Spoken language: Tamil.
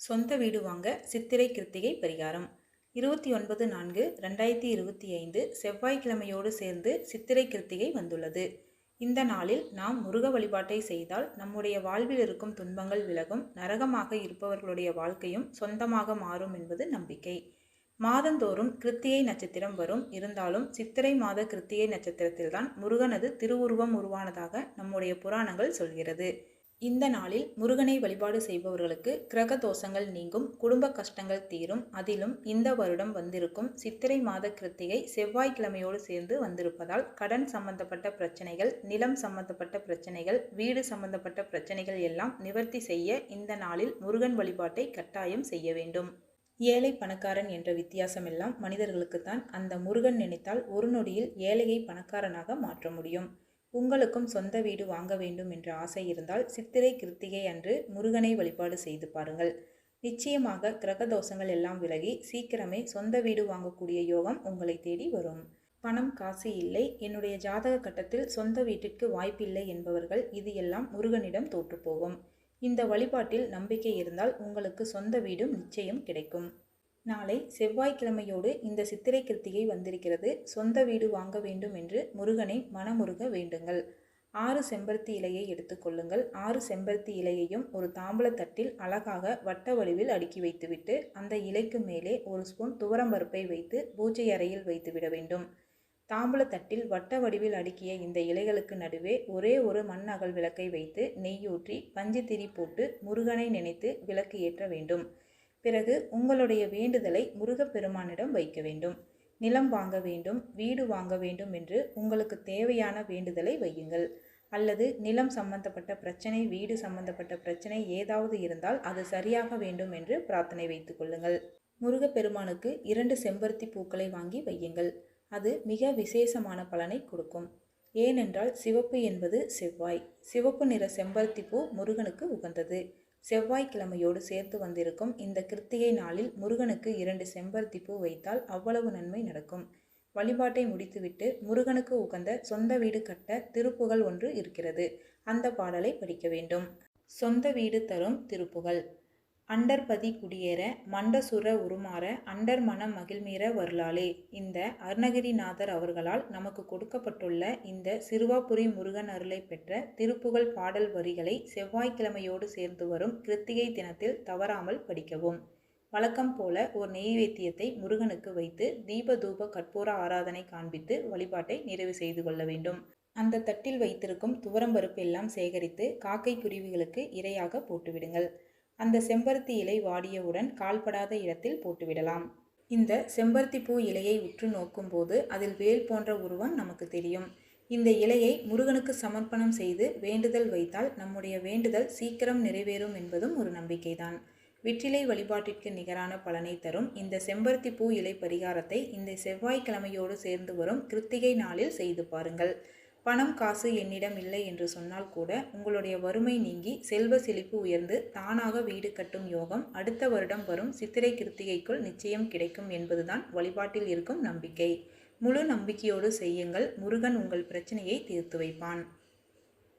சொந்த வீடு வாங்க சித்திரை கிருத்திகை பரிகாரம். இருபத்தி ஒன்பது நான்கு ரெண்டாயிரத்தி இருபத்தி ஐந்து செவ்வாய்க்கிழமையோடு சேர்ந்து சித்திரை கிருத்திகை வந்துள்ளது. இந்த நாளில் நாம் முருக வழிபாட்டை செய்தால் நம்முடைய வாழ்வில் இருக்கும் துன்பங்கள் விலகும் நரகமாக இருப்பவர்களுடைய வாழ்க்கையும் சொந்தமாக மாறும் என்பது நம்பிக்கை. மாதந்தோறும் கிருத்திகை நட்சத்திரம் வரும். இருந்தாலும் சித்திரை மாத கிருத்திகை நட்சத்திரத்தில்தான் முருகனது திருவுருவம் உருவானதாக நம்முடைய புராணங்கள் சொல்கிறது. இந்த நாளில் முருகனை வழிபாடு செய்பவர்களுக்கு கிரக தோஷங்கள் நீங்கும் குடும்ப கஷ்டங்கள் தீரும். அதிலும் இந்த வருடம் வந்திருக்கும் சித்திரை மாத கிருத்திகை செவ்வாய்க்கிழமையோடு சேர்ந்து வந்திருப்பதால் கடன் சம்பந்தப்பட்ட பிரச்சனைகள் நிலம் சம்பந்தப்பட்ட பிரச்சனைகள் வீடு சம்பந்தப்பட்ட பிரச்சனைகள் எல்லாம் நிவர்த்தி செய்ய இந்த நாளில் முருகன் வழிபாட்டை கட்டாயம் செய்ய வேண்டும். ஏழை பணக்காரன் என்ற வித்தியாசமெல்லாம் மனிதர்களுக்குத்தான் அந்த முருகன் நினைத்தால் ஒரு நொடியில் ஏழையை பணக்காரனாக மாற்ற முடியும். உங்களுக்கும் சொந்த வீடு வாங்க வேண்டும் என்ற ஆசை இருந்தால் சித்திரை கிருத்திகை அன்று முருகனை வழிபாடு செய்து பாருங்கள். நிச்சயமாக கிரக தோஷங்கள் எல்லாம் விலகி சீக்கிரமே சொந்த வீடு வாங்கக்கூடிய யோகம் உங்களை தேடி வரும். பணம் காசு இல்லை. என்னுடைய ஜாதக கட்டத்தில் சொந்த வீட்டிற்கு வாய்ப்பில்லை என்பவர்கள் இது எல்லாம் முருகனிடம் தோற்றுப்போகும். இந்த வழிபாட்டில் நம்பிக்கை இருந்தால் உங்களுக்கு சொந்த வீடும் நிச்சயம் கிடைக்கும். நாளை செவ்வாய்க்கிழமையோடு இந்த சித்திரை கிருத்திகை வந்திருக்கிறது. சொந்த வீடு வாங்க வேண்டும் என்று முருகனை மனமுருக வேண்டுங்கள். ஆறு செம்பருத்தி இலையை எடுத்துக்கொள்ளுங்கள் ஆறு செம்பருத்தி இலையையும் ஒரு தாம்பலத்தட்டில் அழகாக வட்ட வடிவில் அடுக்கி வைத்துவிட்டு அந்த இலைக்கு மேலே ஒரு ஸ்பூன் துவரம்பருப்பை வைத்து பூஜை அறையில் வைத்துவிட வேண்டும். தாம்பலத்தட்டில் வட்ட வடிவில் அடுக்கிய இந்த இலைகளுக்கு நடுவே ஒரே ஒரு மண் அகல் விளக்கை வைத்து நெய்யூற்றி பஞ்சு திரி போட்டு முருகனை நினைத்து விளக்கு ஏற்ற வேண்டும். பிறகு உங்களுடைய வேண்டுதலை முருகப்பெருமானிடம் வைக்க வேண்டும். நிலம் வாங்க வேண்டும் வீடு வாங்க வேண்டும் என்று உங்களுக்கு தேவையான வேண்டுதலை வையுங்கள். அல்லது நிலம் சம்பந்தப்பட்ட பிரச்சனை வீடு சம்பந்தப்பட்ட பிரச்சனை ஏதாவது இருந்தால் அது சரியாக வேண்டும் என்று பிரார்த்தனை வைத்துக் கொள்ளுங்கள். முருகப்பெருமானுக்கு இரண்டு செம்பருத்தி பூக்களை வாங்கி வையுங்கள். அது மிக விசேஷமான பலனை கொடுக்கும். ஏனென்றால் சிவப்பு என்பது செவ்வாய். சிவப்பு நிற செம்பருத்தி பூ முருகனுக்கு உகந்தது. செவ்வாய்க்கிழமையோடு சேர்த்து வந்திருக்கும் இந்த கிருத்திகை நாளில் முருகனுக்கு இரண்டு செம்பருத்தி பூ வைத்தால் அவ்வளவு நன்மை நடக்கும். வழிபாட்டை முடித்துவிட்டு முருகனுக்கு உகந்த சொந்த வீடு கட்ட திருப்புகள் ஒன்று இருக்கிறது. அந்த பாடலை படிக்க வேண்டும். சொந்த வீடு தரும் திருப்புகள் அண்டர்பதி குடியேற மண்டசுர உருமாற அண்டர் மனம் மகிழ்மீற வரலாளே இந்த அருணகிரிநாதர் அவர்களால் நமக்கு கொடுக்கப்பட்டுள்ள இந்த சிறுவாபுரி முருகன் அருளை பெற்ற திருப்புகழ் பாடல் வரிகளை செவ்வாய்க்கிழமையோடு சேர்ந்து வரும் கிருத்திகை தினத்தில் தவறாமல் படிக்கவும். வழக்கம் போல ஒரு நெய்வேத்தியத்தை முருகனுக்கு வைத்து தீப தூப கற்பூர ஆராதனை காண்பித்து வழிபாட்டை நிறைவு செய்து கொள்ள வேண்டும். அந்த தட்டில் வைத்திருக்கும் துவரம்பருப்பு எல்லாம் சேகரித்து காக்கை குருவிகளுக்கு இரையாக போட்டுவிடுங்கள். அந்த செம்பருத்தி இலை வாடியவுடன் கால்படாத இடத்தில் போட்டுவிடலாம். இந்த செம்பருத்தி பூ இலையை உற்று நோக்கும்போது அதில் வேல் போன்ற உருவம் நமக்கு தெரியும். இந்த இலையை முருகனுக்கு சமர்ப்பணம் செய்து வேண்டுதல் வைத்தால் நம்முடைய வேண்டுதல் சீக்கிரம் நிறைவேறும் என்பதும் ஒரு நம்பிக்கைதான். வெற்றிலை வழிபாட்டிற்கு நிகரான பலனை தரும் இந்த செம்பருத்தி பூ இலை பரிகாரத்தை இந்த செவ்வாய்க்கிழமையோடு சேர்ந்து வரும் கிருத்திகை நாளில் செய்து பாருங்கள். பணம் காசு என்னிடம் இல்லை என்று சொன்னால் கூட உங்களுடைய வறுமை நீங்கி செல்வ செழிப்பு உயர்ந்து தானாக வீடு கட்டும் யோகம் அடுத்த வருடம் வரும் சித்திரை கிருத்திகைக்குள் நிச்சயம் கிடைக்கும் என்பதுதான் வழிபாட்டில் இருக்கும் நம்பிக்கை. முழு நம்பிக்கையோடு செய்யுங்கள். முருகன் உங்கள் பிரச்சனையை தீர்த்து வைப்பான்.